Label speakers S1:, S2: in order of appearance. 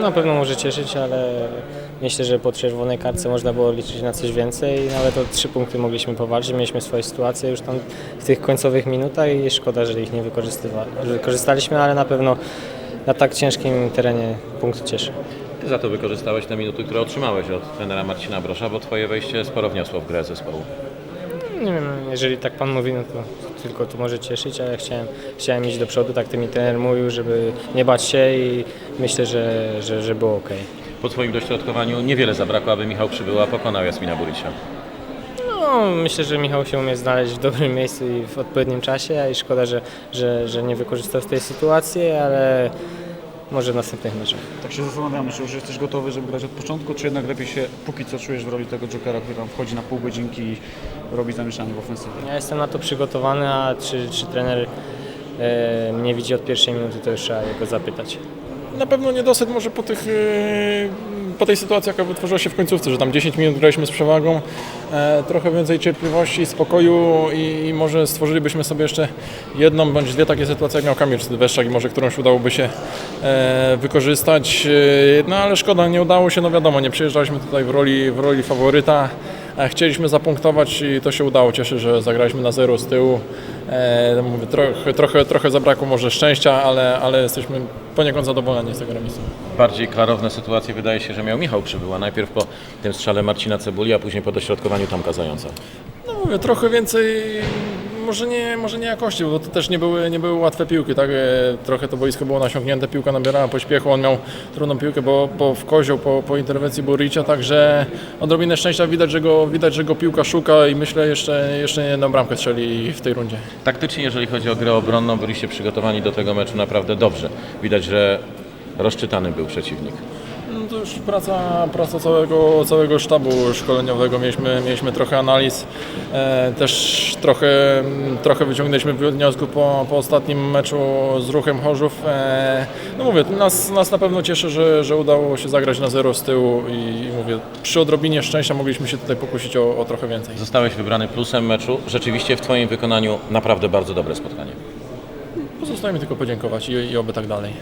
S1: Na pewno może cieszyć, ale myślę, że po czerwonej kartce można było liczyć na coś więcej. Nawet o trzy punkty mogliśmy powalczyć. Mieliśmy swoje sytuacje już tam w tych końcowych minutach i szkoda, że ich nie wykorzystaliśmy, ale na pewno na tak ciężkim terenie punkt cieszy.
S2: Ty za to wykorzystałeś te minuty, które otrzymałeś od trenera Marcina Brosza, bo twoje wejście sporo wniosło w grę zespołu.
S1: Nie wiem, jeżeli tak pan mówi, no to tylko to może cieszyć, a ja chciałem, chciałem iść do przodu, tak to mi trener mówił, żeby nie bać się i myślę, że, że, że było ok.
S2: Po twoim dośrodkowaniu niewiele zabrakło, aby Michał Przybyła pokonał Jasmina Buricia.
S1: No, myślę, że Michał się umie znaleźć w dobrym miejscu i w odpowiednim czasie, i szkoda, że, że, że nie wykorzystał tej sytuacji, ale może w następnych meczach.
S3: Tak się zastanawiamy, czy już jesteś gotowy, żeby grać od początku, czy jednak lepiej się póki co czujesz w roli tego jokera, który tam wchodzi na pół godzinki i robi zamieszanie w ofensywie.
S1: Ja jestem na to przygotowany, a czy, czy trener e, mnie widzi od pierwszej minuty, to już trzeba jego zapytać.
S4: Na pewno niedosyt może po, tych, yy, po tej sytuacji, jaka wytworzyła się w końcówce, że tam 10 minut graliśmy z przewagą, e, trochę więcej cierpliwości, spokoju i, i może stworzylibyśmy sobie jeszcze jedną bądź dwie takie sytuacje, jak miał Kamil Sylweszczak i może którąś udałoby się e, wykorzystać. E, No ale szkoda, nie udało się, no wiadomo, nie przyjeżdżaliśmy tutaj w roli, w roli faworyta. Chcieliśmy zapunktować i to się udało. Cieszę, że zagraliśmy na zero z tyłu. E, no mówię, trochę, trochę, trochę zabrakło może szczęścia, ale, ale jesteśmy poniekąd zadowoleni z tego remisu.
S2: Bardziej klarowne sytuacje wydaje się, że miał Michał Przybyła. Najpierw po tym strzale Marcina Cebuli, a później po dośrodkowaniu Tomka Zająca.
S4: No mówię, trochę więcej, może nie, może nie jakości, bo to też nie były, nie były łatwe piłki, tak? E, Trochę to boisko było nasiągnięte, piłka nabierała pośpiechu, on miał trudną piłkę, bo, bo w kozioł po, po interwencji Buricia, także odrobinę szczęścia widać, że go, widać, że go piłka szuka i myślę jeszcze, jeszcze jedną bramkę strzeli w tej rundzie.
S2: Taktycznie, jeżeli chodzi o grę obronną, byliście przygotowani do tego meczu naprawdę dobrze. Widać, że rozczytany był przeciwnik.
S4: To już praca, praca całego, całego sztabu szkoleniowego. Mieliśmy, mieliśmy trochę analiz, e, też trochę, trochę wyciągnęliśmy wniosków po, po ostatnim meczu z ruchem Chorzów. E, no mówię, nas, nas na pewno cieszy, że, że udało się zagrać na zero z tyłu i, i mówię, przy odrobinie szczęścia mogliśmy się tutaj pokusić o, o trochę więcej.
S2: Zostałeś wybrany plusem meczu. Rzeczywiście w Twoim wykonaniu naprawdę bardzo dobre spotkanie.
S4: Pozostaje mi tylko podziękować i, i oby tak dalej.